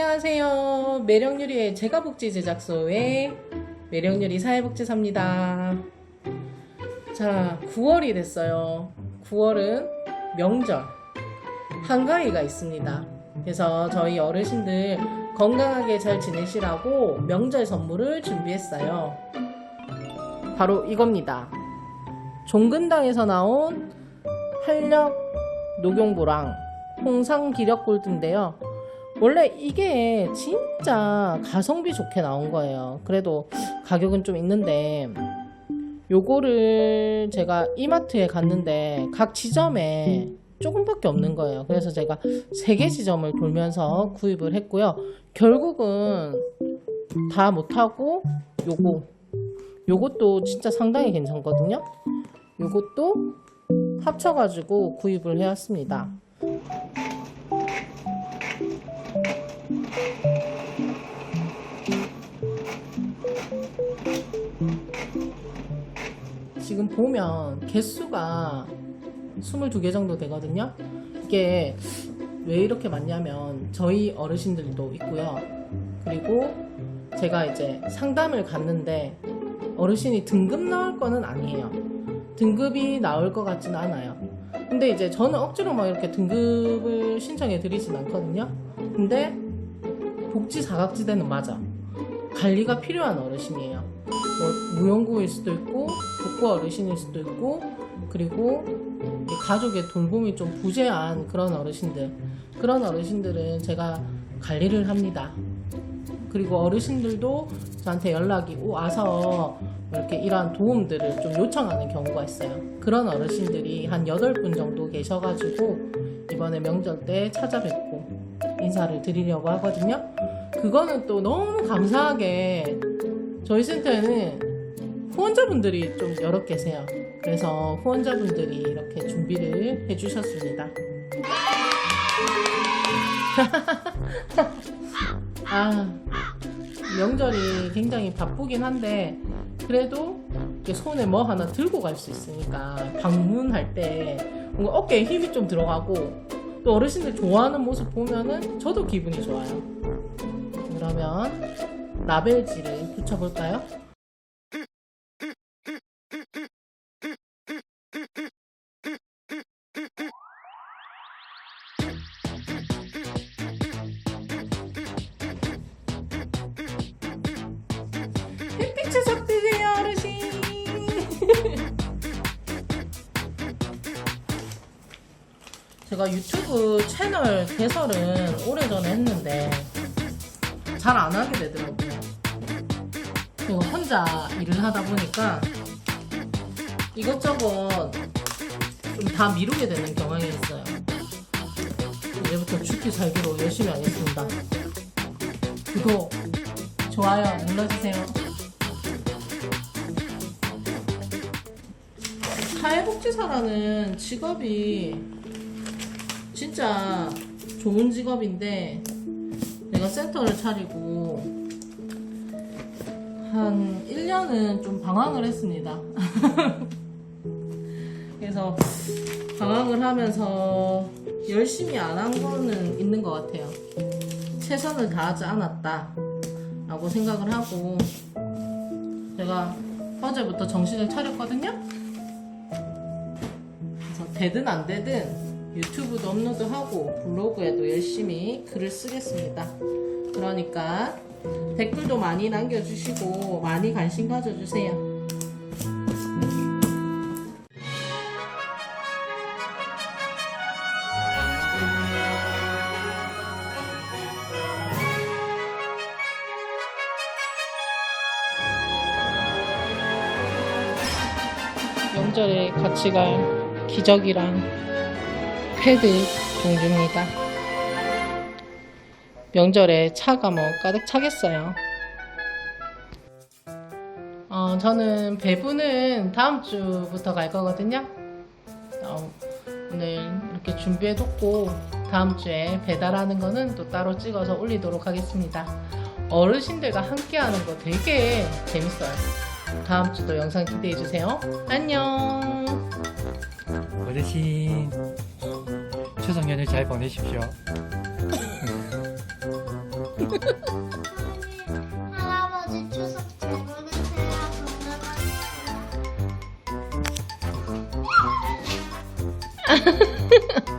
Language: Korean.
안녕하세요. 매력요리의 제가복지 제작소의 매력요리 사회복지사입니다. 자, 9월이 됐어요. 9월은 명절, 한가위가 있습니다. 그래서 저희 어르신들 건강하게 잘 지내시라고 명절 선물을 준비했어요. 바로 이겁니다. 종근당에서 나온 활력 녹용보랑 홍상 기력 골드인데요. 원래 이게 진짜 가성비 좋게 나온 거예요. 그래도 가격은 좀 있는데 요거를 제가 이마트에 갔는데 각 지점에 조금밖에 없는 거예요. 그래서 제가 세 개 지점을 돌면서 구입을 했고요. 결국은 다 못하고 요거 요것도 진짜 상당히 괜찮거든요. 요것도 합쳐가지고 구입을 해왔습니다. 보면 개수가 22개 정도 되거든요. 이게 왜 이렇게 많냐면 저희 어르신들도 있고요. 그리고 제가 이제 상담을 갔는데 어르신이 등급 나올 거는 아니에요. 등급이 나올 것 같지는 않아요. 근데 이제 저는 억지로 막 이렇게 등급을 신청해 드리진 않거든요. 근데 복지 사각지대는 맞아. 관리가 필요한 어르신이에요. 뭐 무용구일 수도 있고 복구 어르신일 수도 있고 그리고 이 가족의 돌봄이 좀 부재한 그런 어르신들 그런 어르신들은 제가 관리를 합니다. 그리고 어르신들도 저한테 연락이 와서 이렇게 이러한 도움들을 좀 요청하는 경우가 있어요. 그런 어르신들이 한 8분 정도 계셔가지고 이번에 명절 때 찾아뵙고 인사를 드리려고 하거든요. 그거는 또 너무 감사하게 저희 센터에는 후원자분들이 좀 여러 계세요. 그래서 후원자분들이 이렇게 준비를 해주셨습니다. 아, 명절이 굉장히 바쁘긴 한데, 그래도 손에 뭐 하나 들고 갈 수 있으니까, 방문할 때 뭔가 어깨에 힘이 좀 들어가고, 또 어르신들 좋아하는 모습 보면은 저도 기분이 좋아요. 그러면 라벨지를 붙여볼까요? 햇빛 추석 드세요 어르신 제가 유튜브 채널 개설은 오래전에 했는데 잘 안 하게 되더라고요 그리고 혼자 일을 하다 보니까 이것저것 좀 다 미루게 되는 경향이 있어요. 이제부터 죽기 살기로 열심히 하겠습니다. 구독, 좋아요 눌러주세요. 사회복지사라는 직업이 진짜 좋은 직업인데 내가 센터를 차리고 한 1년은 좀 방황을 했습니다. 그래서 방황을 하면서 열심히 안 한 거는 있는 것 같아요. 최선을 다하지 않았다. 라고 생각을 하고 제가 어제부터 정신을 차렸거든요. 그래서 되든 안 되든 유튜브도 업로드하고 블로그에도 열심히 글을 쓰겠습니다. 그러니까 댓글도 많이 남겨주시고 많이 관심 가져주세요. 명절에 같이 갈 기저귀랑 패드 종류입니다. 명절에 차가 뭐 가득 차겠어요. 어, 저는 배부는 다음 주부터 갈 거거든요. 어, 오늘 이렇게 준비해뒀고 다음 주에 배달하는 거는 또 따로 찍어서 올리도록 하겠습니다. 어르신들과 함께하는 거 되게 재밌어요. 다음 주도 영상 기대해 주세요. 안녕. 어르신 추석 연휴 잘 보내십시오. 할아버지 추석 잘 보내세요. 건강하세요.